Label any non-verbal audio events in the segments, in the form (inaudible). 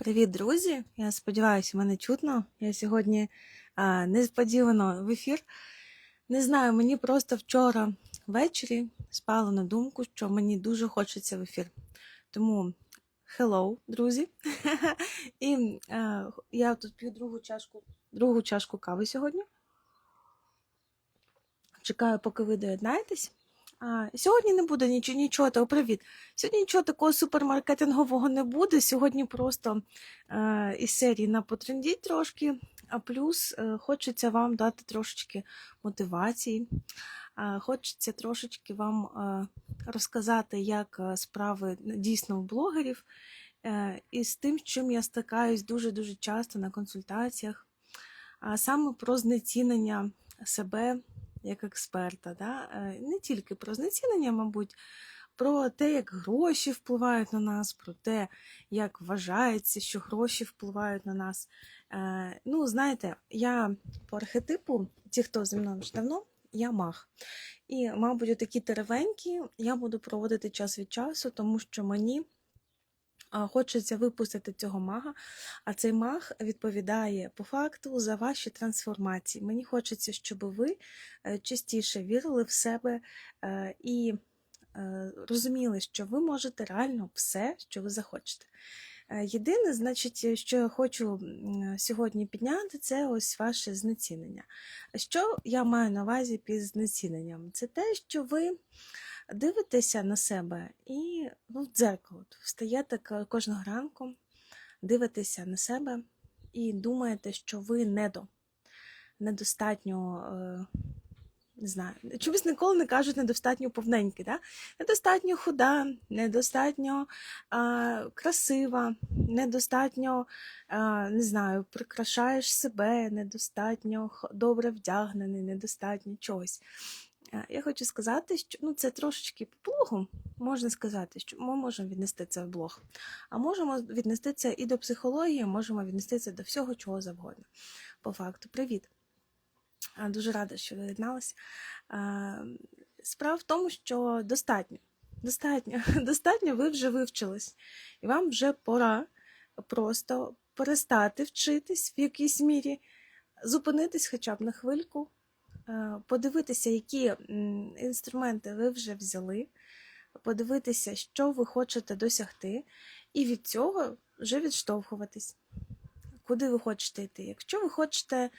Привіт, друзі! Я сподіваюся, мене чутно. Я сьогодні а, несподівано в ефір. Не знаю, мені просто вчора ввечері спало на думку, що мені дуже хочеться в ефір. Тому hello, друзі. (laughs) І а, я тут п'ю другу чашку, другу чашку кави сьогодні. Чекаю, поки ви доєднаєтесь. А, сьогодні не буде нічого, нічого того, привіт. Сьогодні нічого такого супермаркетингового не буде. Сьогодні просто е, із серії на потрендіть трошки, а плюс е, хочеться вам дати трошечки мотивації. Е, хочеться трошечки вам е, розказати, як е, справи дійсно у блогерів, е, і з тим, з чим я стикаюсь дуже-дуже часто на консультаціях, а саме про знецінення себе як експерта. Да? Е, Не тільки про знецінення, мабуть, про те, як гроші впливають на нас, про те, як вважається, що гроші впливають на нас. Е, Ну, знаєте, я по архетипу, ті, хто зі мною вже давно, я маг. І, мабуть, такі теревенькі я буду проводити час від часу, тому що мені хочеться випустити цього мага, а цей маг відповідає по факту за ваші трансформації. Мені хочеться, щоб ви е, частіше вірили в себе е, і е, розуміли, що ви можете реально все, що ви захочете. Єдине, значить, що я хочу сьогодні підняти, це ось ваше знецінення. Що я маю на увазі під знеціненням? Це те, що ви дивитеся на себе і ну, в дзеркало. Встаєте кожного ранку, дивитеся на себе і думаєте, що ви недо, недостатньо. Е, не знаю, чомусь ніколи не кажуть недостатньо повненькі, да? недостатньо худа, недостатньо а, красива, недостатньо, а, не знаю, прикрашаєш себе, недостатньо добре вдягнений, недостатньо чогось. Е, Я хочу сказати, що ну, це трошечки по блогу, можна сказати, що ми можемо віднести це в блог, а можемо віднести це і до психології, можемо віднести це до всього, чого завгодно. По факту, привіт. Дуже рада, що ви доєдналися. Справа в тому, що достатньо. Достатньо, (laughs) достатньо, ви вже вивчились. І вам вже пора просто перестати вчитись в якійсь мірі, зупинитись хоча б на хвильку, е, подивитися, які інструменти ви вже взяли, подивитися, що ви хочете досягти, і від цього вже відштовхуватись. Куди ви хочете йти? Якщо ви хочете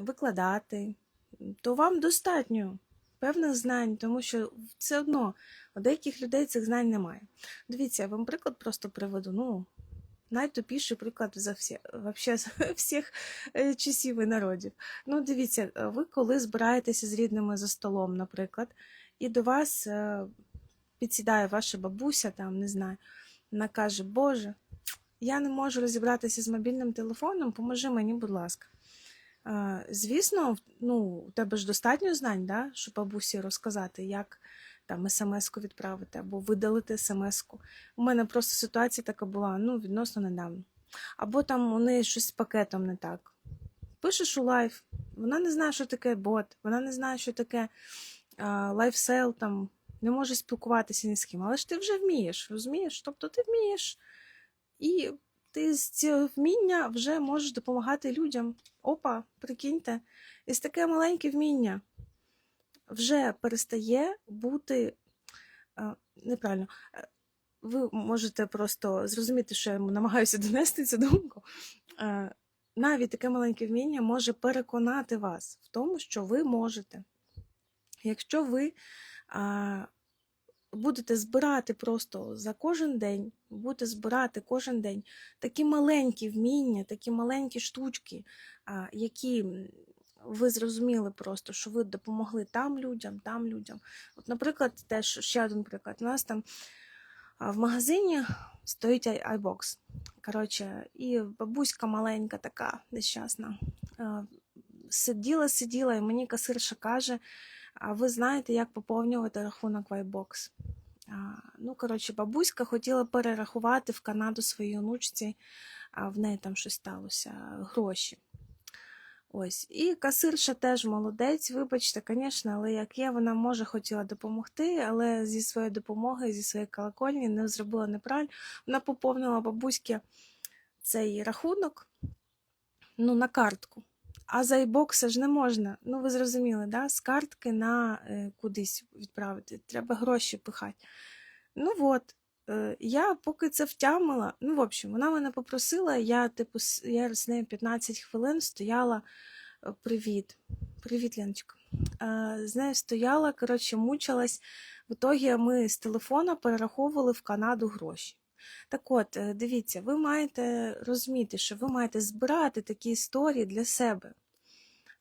викладати, то вам достатньо певних знань, тому що все одно у деяких людей цих знань немає. Дивіться, я вам приклад просто приведу. Ну, найтупіший приклад за всі, вообще, (laughs) всіх е, часів і народів. Ну, дивіться, е, ви коли збираєтеся з рідними за столом, наприклад, і до вас е, підсідає ваша бабуся, там, не знаю, вона каже, Боже, я не можу розібратися з мобільним телефоном, поможи мені, будь ласка. Звісно, ну, у тебе ж достатньо знань, да, щоб бабусі розказати, як там смс-ку відправити або видалити смс-ку. У мене просто ситуація така була ну, відносно недавно. Або там у неї щось з пакетом не так. Пишеш у лайф, вона не знає, що таке бот, вона не знає, що таке лайфсейл, там не може спілкуватися ні з ким. Але ж ти вже вмієш, розумієш? Тобто ти вмієш. І ти з цього вміння вже можеш допомагати людям. Опа, прикиньте, і з таке маленьке вміння вже перестає бути неправильно. е, Ви можете просто зрозуміти, що я намагаюся донести цю думку. Е, Навіть таке маленьке вміння може переконати вас в тому, що ви можете. Якщо ви а, будете збирати просто за кожен день, будете збирати кожен день такі маленькі вміння, такі маленькі штучки, а, які ви зрозуміли просто, що ви допомогли там людям, там людям. От, наприклад, теж ще один приклад. У нас там в магазині стоїть iBox. Коротше, і бабуська маленька така нещасна. Сиділа, сиділа, і мені касирша каже: а ви знаєте, як поповнювати рахунок в iBox? Ну, коротше, бабуська хотіла перерахувати в Канаду своїй онучці, а в неї там щось сталося, гроші. Ось. І касирша теж молодець, вибачте, звісно, але як є, вона може хотіла допомогти, але зі своєї допомоги, зі своєї колокольні не зробила неправильно. Вона поповнила бабуськи цей рахунок ну, на картку. А за e ж не можна. Ну, ви зрозуміли, да? з картки на е, кудись відправити. Треба гроші пихати. Ну от, я поки це втямила, ну, в общем, вона мене попросила, я, типу, я з нею 15 хвилин стояла. Привіт. Привіт, Леночка. З нею стояла, коротше, мучилась. В ітогі ми з телефона перераховували в Канаду гроші. Так от, е, дивіться, ви маєте розуміти, що ви маєте збирати такі історії для себе,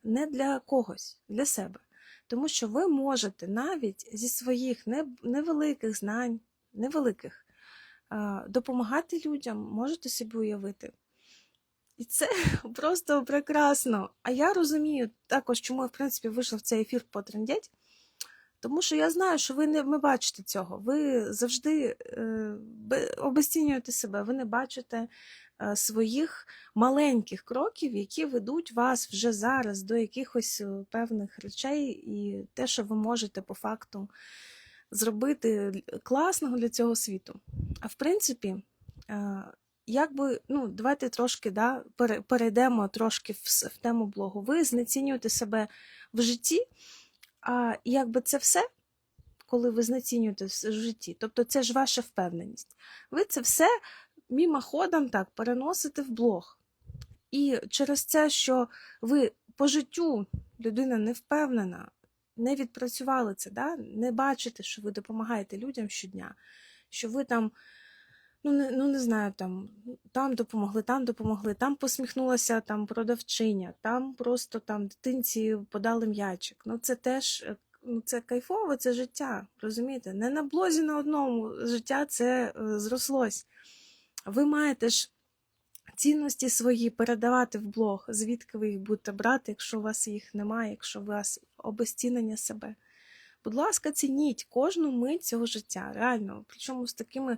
не для когось, для себе. Тому що ви можете навіть зі своїх невеликих знань, невеликих, допомагати людям, можете собі уявити. І це (laughs) просто прекрасно. А я розумію також, чому я, в принципі, вийшла в цей ефір потрендять. Тому що я знаю, що ви не, не бачите цього. Ви завжди е, обесцінюєте себе, ви не бачите е, своїх маленьких кроків, які ведуть вас вже зараз до якихось е, певних речей, і те, що ви можете по факту зробити класного для цього світу. А в принципі, е, якби, ну, давайте трошки да, перейдемо трошки в, в тему блогу. Ви знецінюєте себе в житті, а якби це все, коли ви знецінюєте в житті, тобто це ж ваша впевненість. Ви це все мімоходом так переносите в блог. І через це, що ви по життю людина не впевнена, не відпрацювали це, да? не бачите, що ви допомагаєте людям щодня, що ви там, ну не, ну не знаю, там, там допомогли, там допомогли, там посміхнулася там продавчиня, там просто там дитинці подали м'ячик. Ну це теж е, ну, це кайфово, це життя. Розумієте? Не на блозі на одному життя це е, зрослось. Ви маєте ж цінності свої передавати в блог, звідки ви їх будете брати, якщо у вас їх немає, якщо у вас обезцінення себе. Будь ласка, цініть кожну мить цього життя, реально. Причому з такими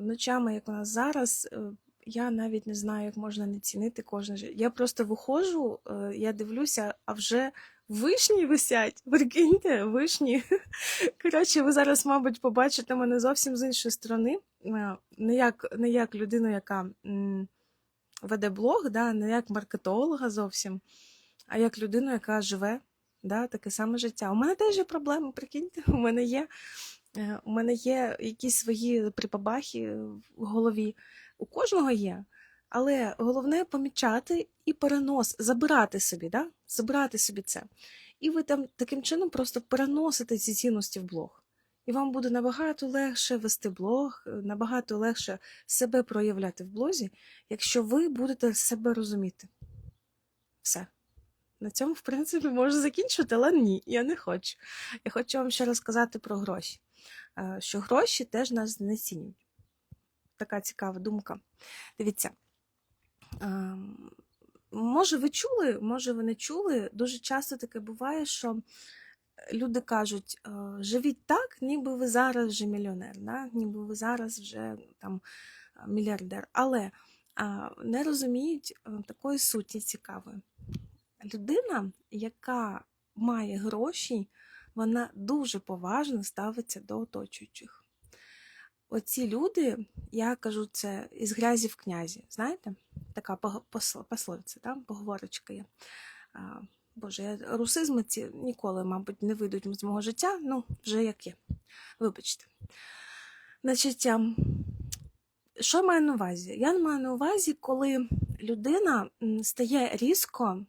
ночами, як у нас зараз, е, я навіть не знаю, як можна не цінити кожне життя. Я просто виходжу, е, я дивлюся, а вже вишні висять. Прикиньте, вишні. (laughs) Коротше, ви зараз, мабуть, побачите мене зовсім з іншої сторони. Е, Не як, не як людину, яка веде блог, да, не як маркетолога зовсім, а як людину, яка живе да, таке саме життя. У мене теж є проблеми, прикиньте, у мене є. е, У мене є якісь свої припабахи в голові. У кожного є. Але головне помічати і перенос, забирати собі, да? забирати собі це. І ви там таким чином просто переносите ці цінності в блог. І вам буде набагато легше вести блог, е, набагато легше себе проявляти в блозі, якщо ви будете себе розуміти. Все. На цьому, в принципі, можу закінчити, але ні, я не хочу. Я хочу вам ще розказати про гроші. Е, Що гроші теж нас знецінюють. Така цікава думка. Дивіться. Ем, Може, ви чули, може, ви не чули. Дуже часто таке буває, що люди кажуть, е, живіть так, ніби ви зараз вже мільйонер, да? ніби ви зараз вже там е, мільярдер. Але не розуміють е, такої суті цікавої. Людина, яка має гроші, вона дуже поважно ставиться до оточуючих. Оці люди, я кажу це із грязі в князі. Знаєте? Така пословиця, да? поговорочка є. Боже, русизми ці ніколи, мабуть, не вийдуть з мого життя, ну, вже як є. Вибачте. Значить, ем, що маю на увазі? Я маю на увазі, коли людина стає різко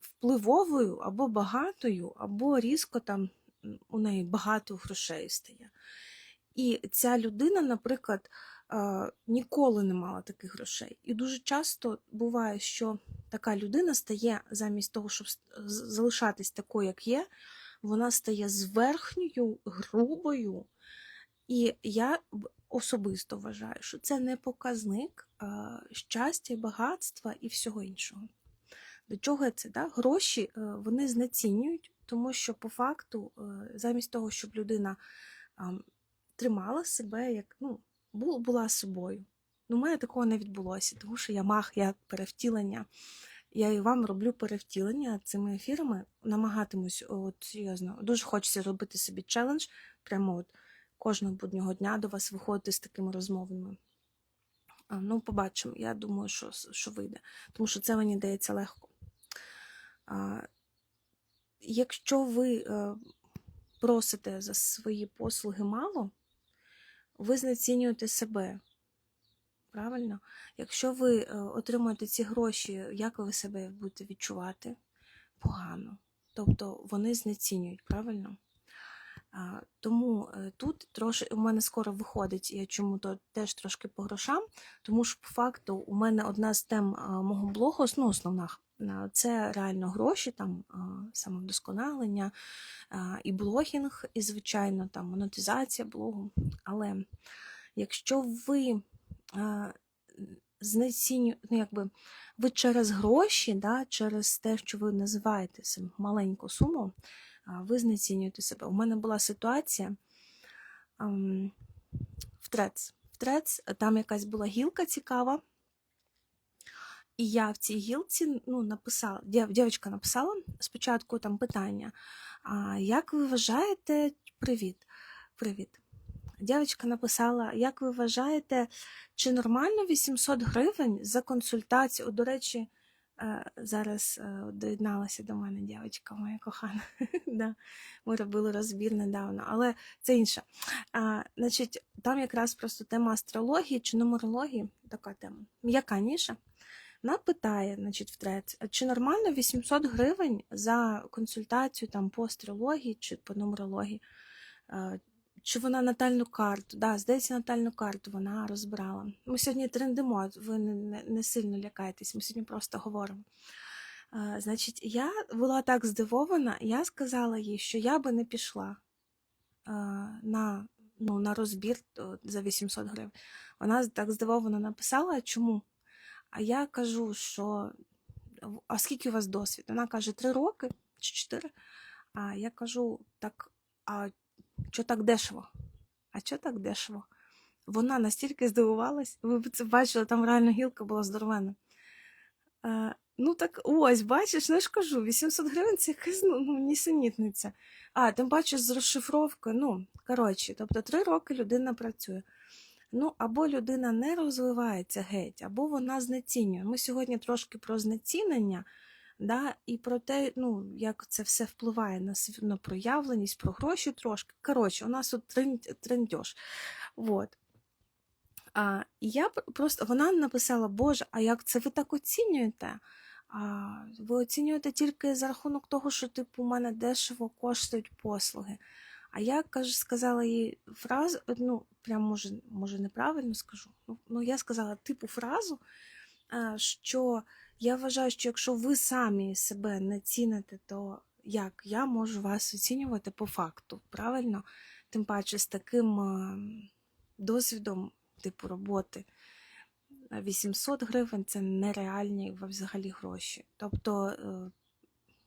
впливовою або багатою, або різко там у неї багато грошей стає. І ця людина, наприклад, ніколи не мала таких грошей. І дуже часто буває, що така людина стає замість того, щоб залишатись такою, як є, вона стає зверхньою, грубою. І я особисто вважаю, що це не показник щастя, багатства і всього іншого. До чого це? Да? Гроші е, вони знецінюють, тому що по факту, е, замість того, щоб людина тримала себе як ну, була собою. Ну, у мене такого не відбулося, тому що я мах, я перевтілення. я і вам роблю перевтілення цими ефірами, намагатимусь, от серйозно, дуже хочеться робити собі челендж, прямо от кожного буднього дня до вас виходити з такими розмовами. Ну, побачимо. Я думаю, що, що вийде. Тому що це мені дається легко. А, Якщо ви е, просите за свої послуги мало, ви знецінюєте себе. Правильно? Якщо ви е, отримуєте ці гроші, як ви себе будете відчувати? Погано. Тобто вони знецінюють, правильно? Тому е, тут трошки у мене скоро виходить, я чому то теж трошки по грошам, тому що по факту у мене одна з тем мого блогу, ну, основних, а, це реально гроші, там самовдосконалення і блогінг, і, звичайно, там монетизація блогу. Але якщо ви а, знеціню, ну, якби ви через гроші, да, через те, що ви називаєте маленьку суму, ви знецінюєте себе. У мене була ситуація ем, в Трец. В Трец там якась була гілка цікава. І я в цій гілці ну, написала, дів- дівчинка написала спочатку там питання: а, як ви вважаєте, привіт, привіт. Дівчинка написала, як ви вважаєте, чи нормально 800 гривень за консультацію? До речі, е, зараз е, доєдналася до мене дівчинка моя кохана. (laughs) да. Ми робили розбір недавно, але це інше. А, значить, там якраз просто тема астрології чи нумерології, така тема, м'яка ніша. Вона питає, значить, в чи нормально 800 гривень за консультацію там, по астрології чи по нумерології? Е, Чи вона натальну карту? Да, здається, натальну карту вона розбирала. Ми сьогодні трендимо, ви не, сильно лякайтесь, ми сьогодні просто говоримо. Е, Значить, я була так здивована, я сказала їй, що я би не пішла е, на, ну, на розбір за 800 гривень. Вона так здивовано написала, чому? А я кажу, що а скільки у вас досвід? Вона каже, три роки чи чотири. А я кажу, так, а що так дешево? А що так дешево? Вона настільки здивувалась, ви б це бачили, там реально гілка була здоровена. Е, ну так ось, бачиш, ну ж кажу, 800 гривень це якась ну, ну, нісенітниця. А, тим паче з розшифровкою, ну, коротше, тобто три роки людина працює. Ну, або людина не розвивається геть, або вона знецінює. Ми сьогодні трошки про знецінення, да, і про те, ну, як це все впливає на, на проявленість, про гроші трошки. Коротше, у нас тут тренд- трендьош. Вот. А, я просто вона написала: Боже, а як це ви так оцінюєте? А, ви оцінюєте тільки за рахунок того, що типу, у мене дешево коштують послуги. А я каже, сказала їй фразу, ну, прям може, може неправильно скажу. Ну, ну, я сказала типу фразу, що я вважаю, що якщо ви самі себе не ціните, то як я можу вас оцінювати по факту, правильно? Тим паче з таким досвідом, типу, роботи. 800 гривень це нереальні взагалі гроші. Тобто, е,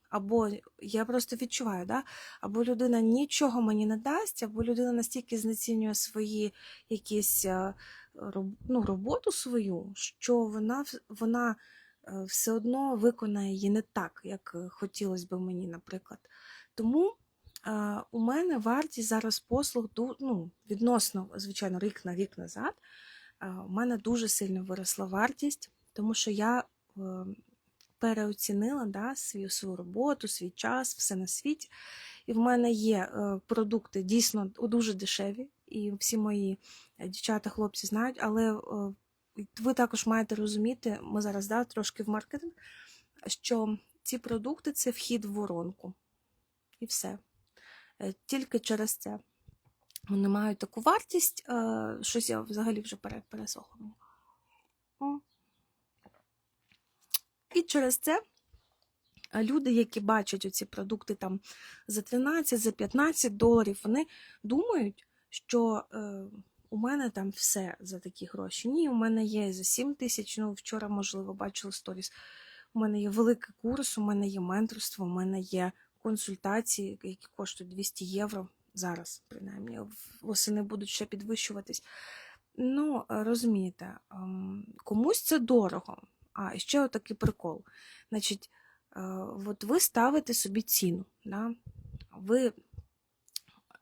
або я просто відчуваю, да? або людина нічого мені не дасть, або людина настільки знецінює свої якісь е, ну, роботу свою, що вона, вона е, все одно виконає її не так, як хотілося б мені, наприклад. Тому е, у мене вартість зараз послуг ну, відносно, звичайно, рік на рік назад. У мене дуже сильно виросла вартість, тому що я переоцінила да, свою, свою роботу, свій час, все на світі. І в мене є е, продукти дійсно дуже дешеві, і всі мої е, дівчата, хлопці знають, але е, ви також маєте розуміти, ми зараз да, трошки в маркетинг, що ці продукти це вхід в воронку. І все. Тільки через це вони мають таку вартість, щось я взагалі вже пере- пересохла мені. М. І через це люди, які бачать оці продукти там за 13, за 15 доларів, вони думають, що е, у мене там все за такі гроші. Ні, у мене є за 7 тисяч. Ну, вчора, можливо, бачили сторіс. У мене є великий курс, у мене є менторство, у мене є консультації, які коштують 200 євро зараз, принаймні, восени будуть ще підвищуватись. Ну, е, розумієте, ем, комусь це дорого, А ще отакий прикол. Значить, е, от ви ставите собі ціну. Да? Ви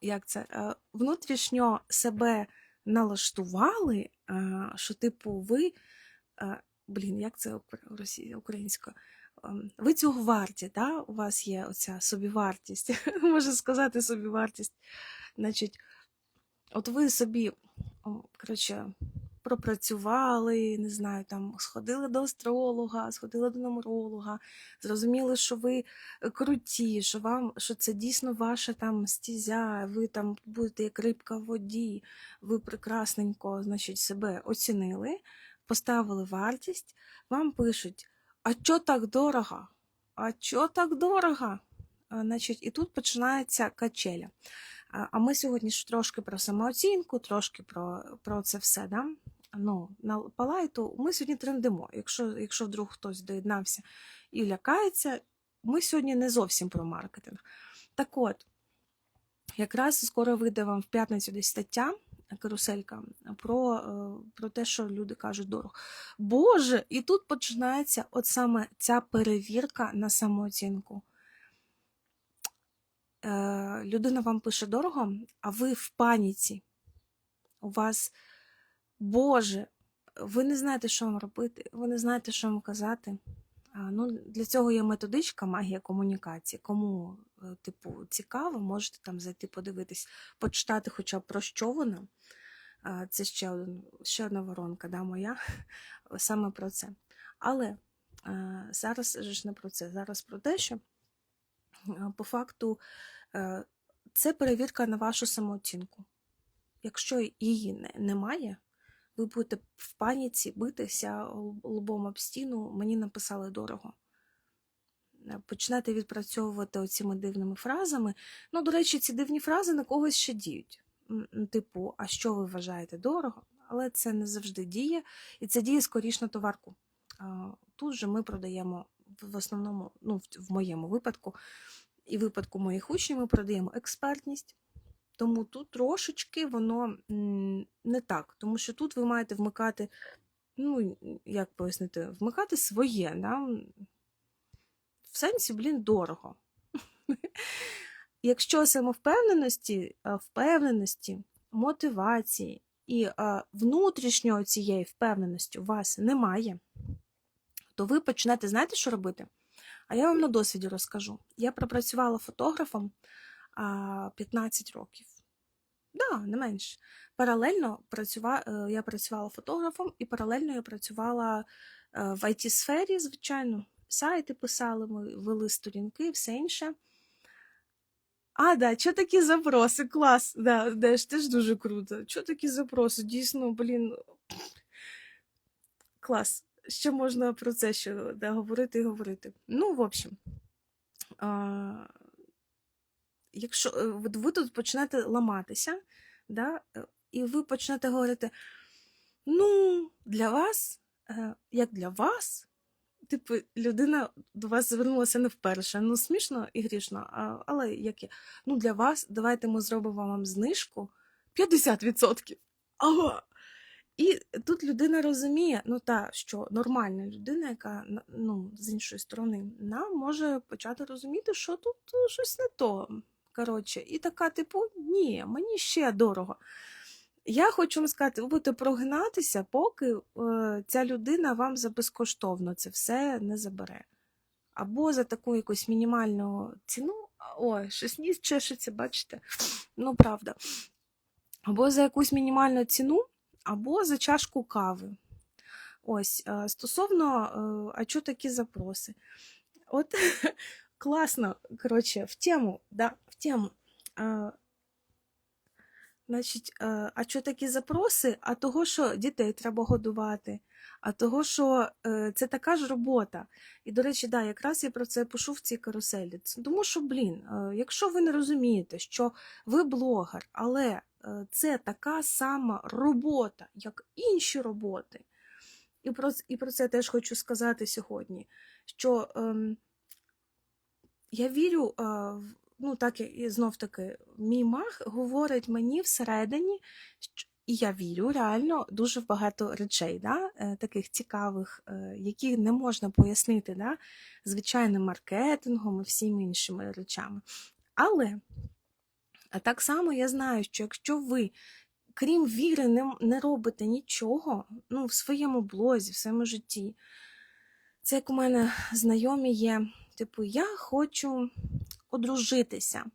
як це, е, внутрішньо себе налаштували, е, що, типу, ви, блін, як це укра- українською? Ем, Ви цього варті, да? у вас є оця собівартість, (laughs) можна сказати, собівартість. Значить, от ви собі, коротше, пропрацювали, не знаю, там сходили до астролога, сходили до нумеролога, зрозуміли, що ви е, круті, що вам що це дійсно ваша там стізя, ви там будете як рибка в воді, ви прекрасненько, значить, себе оцінили, поставили вартість, вам пишуть: а чо так дорого? А чо так дорого? Значить, і тут починається качеля. А ми сьогодні ж трошки про самооцінку, трошки про, про це все. Да? Ну, на палайту ми сьогодні трендимо. Якщо, якщо вдруг хтось доєднався і лякається, ми сьогодні не зовсім про маркетинг. Так от, якраз скоро вийде вам в п'ятницю десь стаття, каруселька, про, е, про те, що люди кажуть дорого. Боже, і тут починається от саме ця перевірка на самооцінку. Е, людина вам пише дорого, а ви в паніці. У вас, Боже, ви не знаєте, що вам робити, ви не знаєте, що вам казати. Ну, для цього є методичка магія комунікації. Кому, е, типу, цікаво, можете там зайти подивитись, почитати хоча б про що вона. Це ще, один, ще одна воронка, да, моя, (laughs) саме про це. Але е, зараз ж не про це. Зараз про те, що е, по факту це перевірка на вашу самооцінку. Якщо її не- немає, ви будете в паніці битися лобом об стіну, мені написали дорого. Е, Почнете відпрацьовувати оціми дивними фразами. Ну, до речі, ці дивні фрази на когось ще діють. М, Типу, а що ви вважаєте дорого? Але це не завжди діє, і це діє скоріш на товарку. Тут же ми продаємо в основному, ну, в моєму випадку, і випадку моїх учнів, ми продаємо експертність. Тому тут трошечки воно не так, тому що тут ви маєте вмикати, ну, як пояснити, вмикати своє, да? в сенсі, блін, дорого. (laughs) Якщо самовпевненості, е, впевненості, мотивації і е, внутрішньої цієї впевненості у вас немає, то ви почнете, знаєте, що робити? А я вам на досвіді розкажу. Я пропрацювала фотографом 15 років. Да, не менше. Паралельно працюва... е, я працювала фотографом, і паралельно я працювала е, в IT-сфері, звичайно. Сайти писали, ми вели сторінки, все інше. А, да, що такі запроси? Клас. Да, да, ж теж дуже круто. Що такі запроси? Дійсно, блін. Клас. Ще можна про це ще да, говорити і говорити. Ну, в общем, а, якщо е, ви тут почнете ламатися, да, е, і ви почнете говорити: ну, для вас, е, як для вас, типу, людина до вас звернулася не вперше. Ну, смішно і грішно, але як є. Ну, для вас, давайте ми зробимо вам знижку 50%. Ага. І тут людина розуміє, ну та що нормальна людина, яка ну, з іншої сторони, вона може почати розуміти, що тут щось не то. Коротше, і така, типу, ні, мені ще дорого. Я хочу вам сказати, ви будете прогинатися, поки е, ця людина вам за безкоштовно це все не забере. Або за таку якусь мінімальну ціну. Ой, щось ніс чешеться, бачите? Ну, правда. Або за якусь мінімальну ціну, або за чашку кави. Ось, е, стосовно, е, а що такі запроси? От (laughs) класно, коротше, в тему, да, в тему. Е, Значить, е, а що такі запроси? А того, що дітей треба годувати, а того, що е, це така ж робота. І, до речі, да, якраз я про це пишу в цій каруселі. Тому що, блін, е, якщо ви не розумієте, що ви блогер, але е, це така сама робота, як інші роботи. І про, і про це теж хочу сказати сьогодні. Що ем, я вірю, ну так і знов таки, мій маг говорить мені всередині, І я вірю реально дуже багато речей, да, е, таких цікавих, е, які не можна пояснити да, звичайним маркетингом і всіми іншими речами. Але так само я знаю, що якщо ви, крім віри, не, не робите нічого ну, в своєму блозі, в своєму житті, це як у мене знайомі є, типу, я хочу одружитися.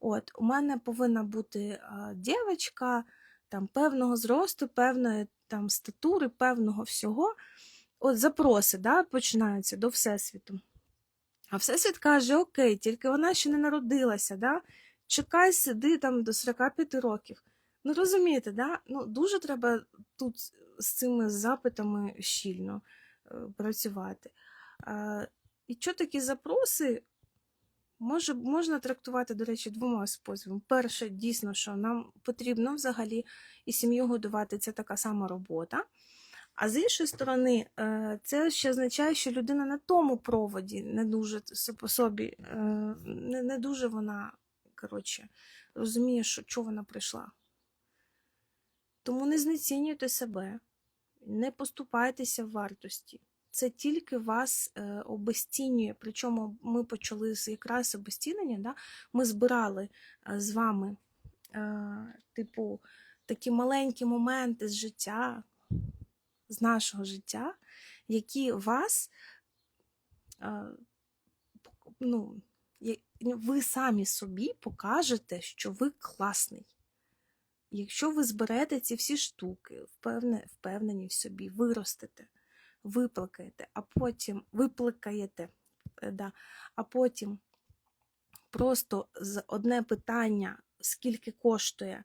От, у мене повинна бути дівчинка там певного зросту, певної там статури, певного всього. От запроси да, починаються до Всесвіту. А Всесвіт каже: Окей, тільки вона ще не народилася, да? чекай, сиди там до 45 років. Ну, розумієте, да? ну, дуже треба тут з цими запитами щільно е, працювати. І що такі запроси може, можна трактувати, до речі, двома способами. Перше, дійсно, що нам потрібно взагалі і сім'ю годувати це така сама робота. А з іншої сторони, е, це ще означає, що людина на тому проводі не дуже собі, е, не, не дуже вона, коротше, розуміє, що чого вона прийшла. Тому не знецінюйте себе, не поступайтеся в вартості. Це тільки вас е, обезцінює. Причому ми почали з якраз обезцінення. Да? Ми збирали е, з вами, е, типу, такі маленькі моменти з життя, з нашого життя, які вас, е, ну, ви самі собі покажете, що ви класний. Якщо ви зберете ці всі штуки, впевнені в собі, виростете, виплакаєте, а потім виплакаєте, е, да, а потім просто з одне питання, скільки коштує,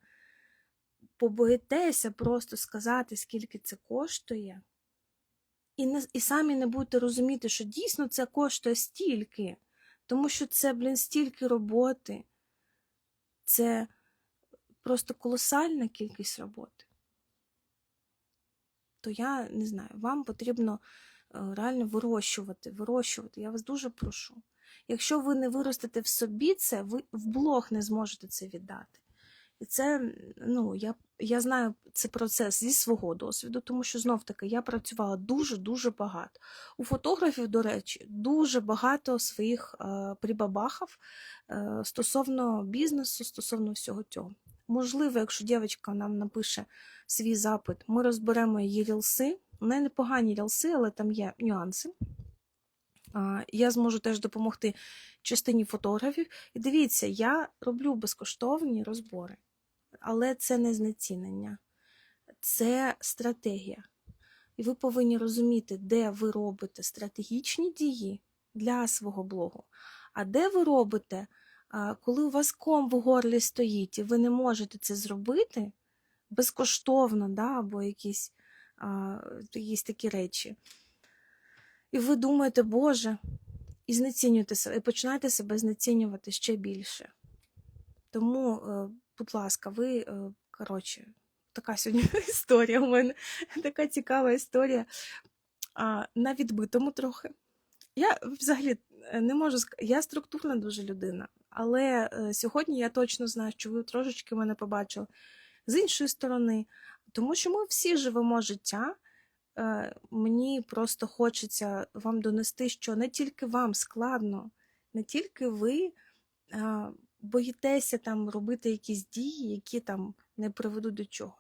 побоїтеся просто сказати, скільки це коштує, і, не, і самі не будете розуміти, що дійсно це коштує стільки, тому що це, блін, стільки роботи. Це просто колосальна кількість роботи. То я не знаю, вам потрібно е, реально вирощувати, вирощувати. Я вас дуже прошу. Якщо ви не виростете в собі це, ви в блог не зможете це віддати. І це, ну, я, я знаю цей процес зі свого досвіду, тому що знов таки я працювала дуже-дуже багато. У фотографів, до речі, дуже багато своїх е, прибабахів е, стосовно бізнесу, стосовно всього цього. Можливо, якщо дівчинка нам напише свій запит, ми розберемо її рілси. У неї непогані рілси, але там є нюанси. Я зможу теж допомогти частині фотографів. І дивіться, я роблю безкоштовні розбори, але це не знецінення, це стратегія. І ви повинні розуміти, де ви робите стратегічні дії для свого блогу, а де ви робите, коли у вас ком в горлі стоїть, і ви не можете це зробити безкоштовно, да, або якісь, а, якісь такі речі. І ви думаєте, Боже, і знецінюєте себе, і починаєте себе знецінювати ще більше. Тому, е, будь ласка, ви, е, коротше, така сьогодні (laughs) історія у мене, така цікава історія. А, на відбитому трохи. Я взагалі е, не можу сказати, я структурна дуже людина, але е, сьогодні я точно знаю, що ви трошечки мене побачили з іншої сторони, тому що ми всі живемо життя. Е, Мені просто хочеться вам донести, що не тільки вам складно, не тільки ви е, боїтеся там робити якісь дії, які там не приведуть до чого.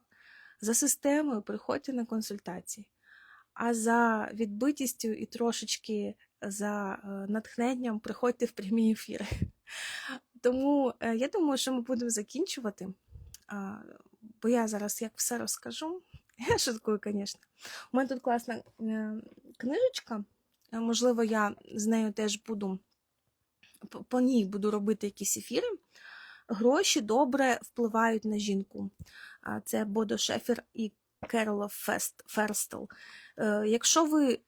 За системою приходьте на консультації, а за відбитістю і трошечки за е, натхненням приходьте в прямі ефіри. (laughs) Тому е, я думаю, що ми будемо закінчувати, бо я зараз як все розкажу. (laughs) Я шуткую, звісно. У мене тут класна е, книжечка. Можливо, я з нею теж буду по- ній буду робити якісь ефіри. Гроші добре впливають на жінку. Це Бодо Шефер і Керола Ферстел. Якщо ви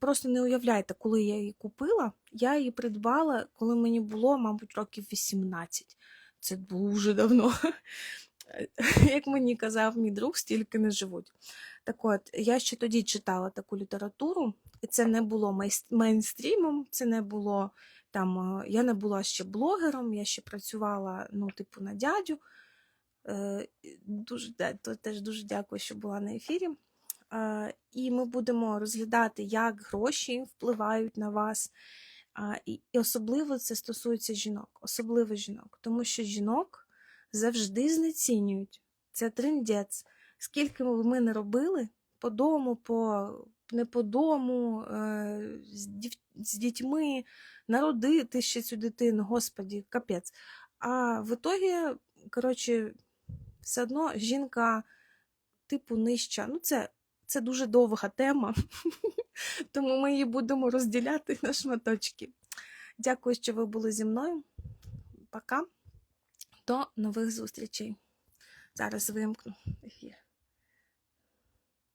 просто не уявляєте, коли я її купила, я її придбала, коли мені було, мабуть, років 18. Це дуже давно. (laughs) Як мені казав мій друг, стільки не живуть. Так от, я ще тоді читала таку літературу, і це не було мейнстрімом, це не було там. е, Я не була ще блогером, я ще працювала, ну, типу, на дядю. Е, Дуже теж дуже дякую, що була на ефірі. І ми будемо розглядати, як гроші впливають на вас. І особливо це стосується жінок, особливо жінок, тому що жінок завжди знецінюють. Це триндець. Скільки б ми не робили по дому, по не по дому, е, з дітьми, народити ще цю дитину, господі, капець. А в ітогі, коротше, все одно жінка типу нижча. Ну, це, це дуже довга тема, (laughs) тому ми її будемо розділяти на шматочки. Дякую, що ви були зі мною. Пока. До нових зустрічей. Зараз вимкну ефір.